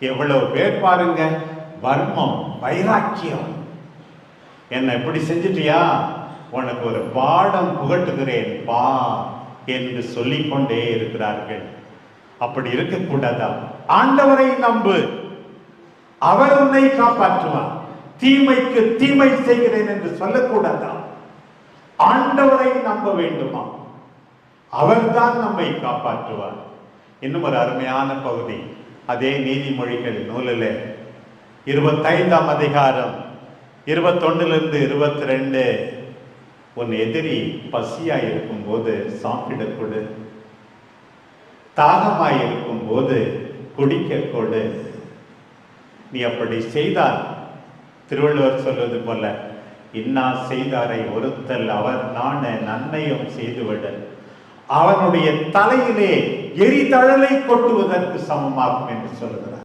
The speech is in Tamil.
எவ்வளவு பேர் பாருங்க வர்மம் வைராக்கியம். என்ன இப்படி செஞ்சிட்டியா? உனக்கு ஒரு பாடம் புகட்டுகிறேன் பா என்று சொல்லிக்கொண்டே இருக்கிறார்கள். அப்படி இருக்கக்கூடாதா? ஆண்டவரை நம்பு. அவர் உன்னை காப்பாற்றுவார். தீமைக்கு தீமை செய்கிறேன் என்று சொல்லக்கூடாதா? ஆண்டவரை நம்ப வேண்டுமா? அவர்தான் நம்மை காப்பாற்றுவார். இன்னும் ஒரு அருமையான பகுதி. அதே நீதிமொழிகள் நூலில். இருபத்தைந்தாம் அதிகாரம் இருபத்தொன்னுலேருந்து இருபத்தி ரெண்டு உன் எதிரி பசியாக இருக்கும்போது சாப்பிட கொடு. தாகமாய் இருக்கும்போது குடிக்க கொடு. நீ அப்படி செய்தால் திருவள்ளுவர் சொல்வது போல இன்னா செய்தாரை ஒருத்தல் அவர் நாண நன்மையும் செய்துவிட. அவனுடைய தலையிலே எரிதழலை கொட்டுவதற்கு சமமாகும் என்று சொல்லுகிறார்.